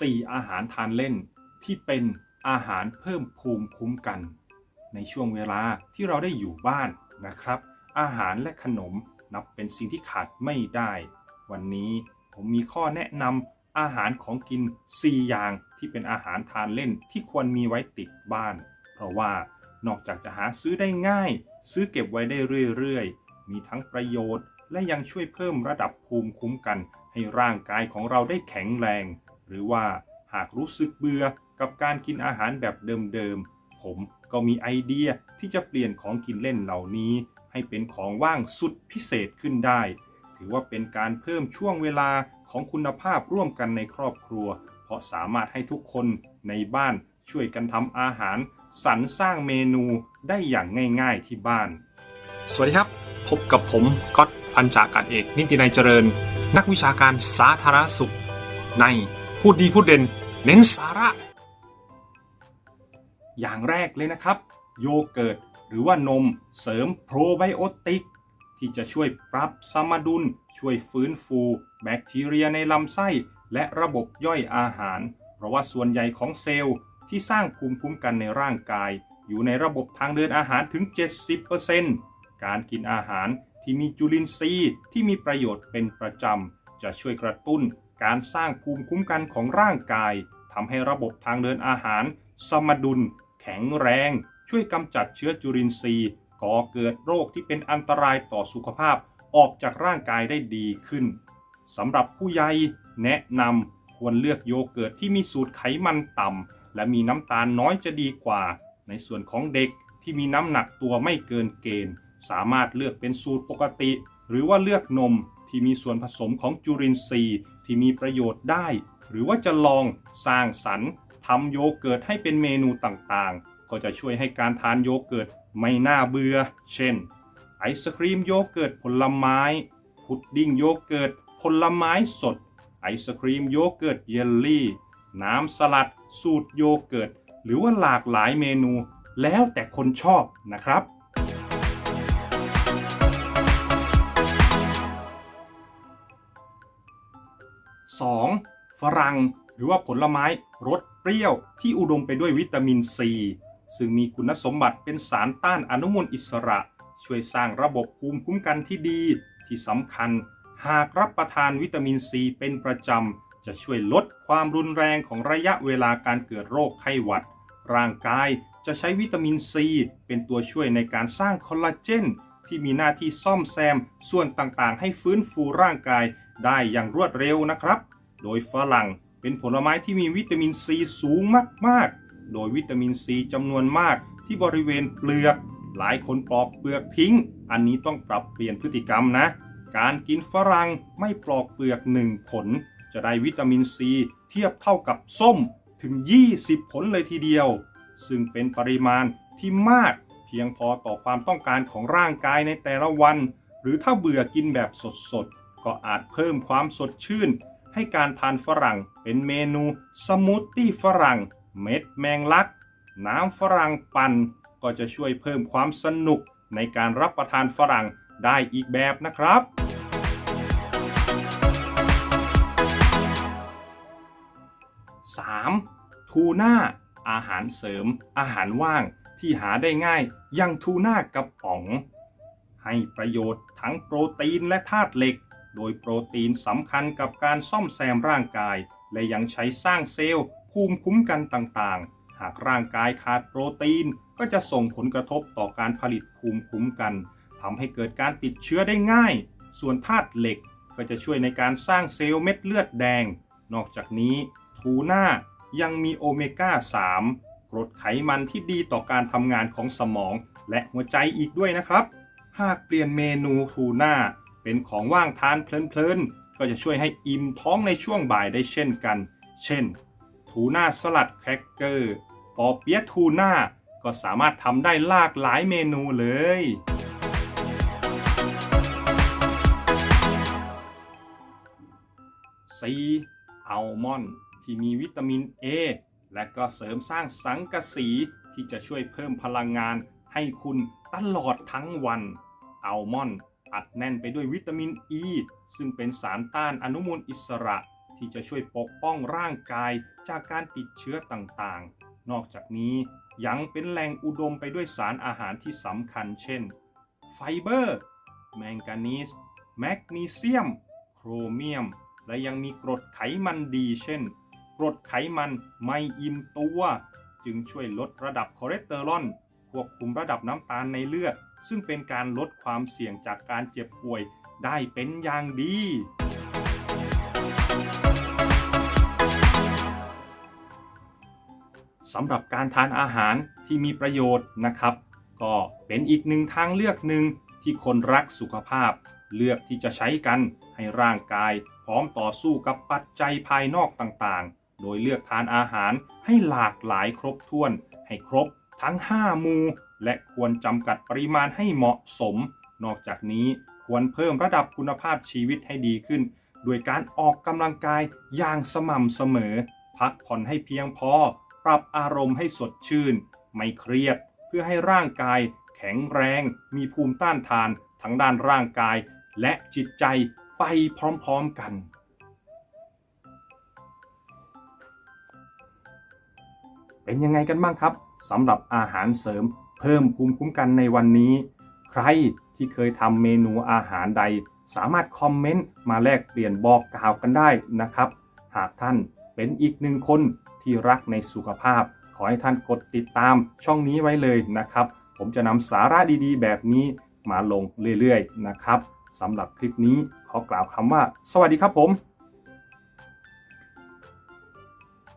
4 อาหารทานเล่น ที่เป็นอาหารเพิ่มภูมิคุ้มกัน ในช่วงเวลาที่เราได้อยู่บ้านนะครับ อาหารและขนมนับเป็นสิ่งที่ขาดไม่ได้ วันนี้ผมมีข้อแนะนำอาหารของกิน 4 อย่างที่เป็นอาหารทานเล่นที่ควรมีไว้ติดบ้าน เพราะว่านอกจากจะหาซื้อได้ง่าย ซื้อเก็บไว้ได้เรื่อยๆ มีทั้งประโยชน์ และยังช่วยเพิ่มระดับภูมิคุ้มกัน ให้ร่างกายของเราได้แข็งแรง หรือว่าหากรู้สึกเบื่อกับการกินอาหารแบบเดิมๆ ผมก็มีไอเดียที่จะเปลี่ยนของกินเล่นเหล่านี้ ให้เป็นของว่างสุดพิเศษขึ้นได้ ถือว่าเป็นการเพิ่มช่วงเวลาของคุณภาพร่วมกันในครอบครัว เพราะสามารถให้ทุกคนในบ้านช่วยกันทำอาหาร สรรสร้างเมนูได้อย่างง่ายๆที่บ้าน สวัสดีครับ พบกับผมก๊อตพันจาการเอกนิตินัยเจริญ นักวิชาการสาธารณสุขใน พูดดีพูดเด่น เน้นสาระ อย่างแรกเลยนะครับ โยเกิร์ตหรือว่านมเสริมโปรไบโอติก ที่จะช่วยปรับสมดุล ช่วยฟื้นฟู แบคทีเรียในลำไส้ และระบบย่อยอาหาร เพราะว่าส่วนใหญ่ของเซลล์ที่สร้างภูมิคุ้มกันในร่างกาย อยู่ในระบบทางเดินอาหารถึง 70%การกินอาหารที่มีจุลินทรีย์ที่มีประโยชน์เป็นประจำ จะช่วยกระตุ้น การสร้างภูมิคุ้มกันของร่างกายทำให้ระบบทางเดินอาหาร สมดุล แข็งแรง ช่วยกำจัดเชื้อจุลินทรีย์ก่อเกิดโรคที่เป็นอันตรายต่อสุขภาพออกจากร่างกายได้ดีขึ้นสำหรับผู้ใหญ่แนะนำควรเลือกโยเกิร์ตที่มีสูตรไขมันต่ำและมีน้ำตาลน้อยจะดีกว่า ในส่วนของเด็กที่มีน้ำหนักตัวไม่เกินเกณฑ์ สามารถเลือกเป็นสูตรปกติ หรือว่าเลือกนม ที่มีส่วนผสมของจุลินทรีย์ที่มีประโยชน์ได้ หรือว่าจะลองสร้างสรรค์ทำโยเกิร์ตให้เป็นเมนูต่างๆ ก็จะช่วยให้การทานโยเกิร์ตไม่น่าเบื่อ เช่น ไอศครีมโยเกิร์ตผลไม้ พุดดิ้งโยเกิร์ตผลไม้สด ไอศครีมโยเกิร์ตเยลลี่ น้ำสลัด สูตรโยเกิร์ต หรือว่าหลากหลายเมนู แล้วแต่คนชอบนะครับ 2. ฝรั่งหรือว่าผลไม้รสเปรี้ยวที่อุดมไปด้วยวิตามินซีซึ่งมีคุณสมบัติเป็นสารต้านอนุมูลอิสระ ช่วยสร้างระบบภูมิคุ้มกันที่ดี ที่สำคัญ หากรับประทานวิตามินซีเป็นประจำ จะช่วยลดความรุนแรงของระยะเวลาการเกิดโรคไข้หวัด ร่างกายจะใช้วิตามินซีเป็นตัวช่วยในการสร้างคอลลาเจนที่มีหน้าที่ซ่อมแซมส่วนต่างๆ ให้ฟื้นฟูร่างกาย ได้อย่างรวดเร็วนะครับ โดยฝรั่งเป็นผลไม้ที่มีวิตามินซีสูงมากๆ โดยวิตามินซีจำนวนมากที่บริเวณเปลือก หลายคนปลอกเปลือกทิ้ง อันนี้ต้องปรับเปลี่ยนพฤติกรรมนะ การกินฝรั่งไม่ปลอกเปลือกหนึ่งผล จะได้วิตามินซีเทียบเท่ากับส้มถึง 20 ผลเลยทีเดียว ซึ่งเป็นปริมาณที่มากเพียงพอต่อความต้องการของร่างกายในแต่ละวัน หรือถ้าเบื่อกินแบบสดๆ ก็อาจเพิ่มความสดชื่น ให้การทานฝรั่งเป็นเมนูสมูทตี้ฝรั่ง เม็ดแมงลัก น้ำฝรั่งปั่น ก็จะช่วยเพิ่มความสนุกในการรับประทานฝรั่งได้อีกแบบนะครับ 3. ทูน่าอาหารเสริม อาหารว่างที่หาได้ง่ายอย่างทูน่ากระป๋อง ให้ประโยชน์ทั้งโปรตีนและธาตุเหล็ก โดยโปรตีนสำคัญกับการซ่อมแซมร่างกาย และยังใช้สร้างเซลล์ภูมิคุ้มกันต่างๆ หากร่างกายขาดโปรตีนก็จะส่งผลกระทบต่อการผลิตภูมิคุ้มกันทำให้เกิดการติดเชื้อได้ง่าย ส่วนธาตุเหล็กก็จะช่วยในการสร้างเซลล์เม็ดเลือดแดง นอกจากนี้ทูน่ายังมีโอเมก้า 3 กรดไขมันที่ดีต่อการทำงานของสมองและหัวใจอีกด้วยนะครับ หากเปลี่ยนเมนูทูน่า เป็นของว่างทานเพลินๆ ก็จะช่วยให้อิ่มท้องในช่วงบ่ายได้เช่นกัน เช่น ทูน่าสลัดแครกเกอร์ปอเปี๊ยะทูน่าก็สามารถทำได้หลากหลายเมนูเลย 4. อัลมอนด์ที่มีวิตามิน A และก็เสริมสร้างสังกะสีที่จะช่วยเพิ่มพลังงานให้คุณตลอดทั้งวัน อัลมอนด์ อัดแน่นไปด้วยวิตามิน E ซึ่งเป็นสารต้านอนุมูลอิสระ ที่จะช่วยปกป้องร่างกายจากการติดเชื้อต่างๆ นอกจากนี้ยังเป็นแหล่งอุดมไปด้วยสารอาหารที่สำคัญเช่น ไฟเบอร์ แมงกานีสแมกนีเซียม โครเมียม และยังมีกรดไขมันดีเช่น กรดไขมันไม่อิ่มตัว จึงช่วยลดระดับคอเลสเตอรอล ควบคุมระดับน้ำตาลในเลือด ซึ่งเป็นการลดความเสี่ยงจากการเจ็บป่วยได้เป็นอย่างดี สำหรับการทานอาหารที่มีประโยชน์นะครับ ก็เป็นอีกหนึ่งทางเลือกหนึ่งที่คนรักสุขภาพ เลือกที่จะใช้กันให้ร่างกายพร้อมต่อสู้กับปัจจัยภายนอกต่างๆ โดยเลือกทานอาหารให้หลากหลายครบถ้วน ให้ครบ ทั้ง 5 มูและควรจำกัดปริมาณให้เหมาะสม นอกจากนี้ควรเพิ่มระดับคุณภาพชีวิตให้ดีขึ้น โดยการออกกำลังกายอย่างสม่ำเสมอ พักผ่อนให้เพียงพอ ปรับอารมณ์ให้สดชื่น ไม่เครียด เพื่อให้ร่างกาย แข็งแรง มีภูมิต้านทาน ทั้งด้านร่างกาย และจิตใจไปพร้อมๆกันเป็นยังไงกันบ้างครับ สำหรับอาหารเสริมเพิ่มภูมิคุ้มกันในวันนี้ ใครที่เคยทำเมนูอาหารใด สามารถคอมเมนต์มาแลกเปลี่ยนบอกกล่าวกันได้นะครับ หากท่านเป็นอีกหนึ่งคนที่รักในสุขภาพ ขอให้ท่านกดติดตามช่องนี้ไว้เลยนะครับ ผมจะนำสาระดีๆ แบบนี้มาลงเรื่อยๆนะครับสำหรับคลิปนี้ขอกล่าวคำว่า สวัสดีครับผม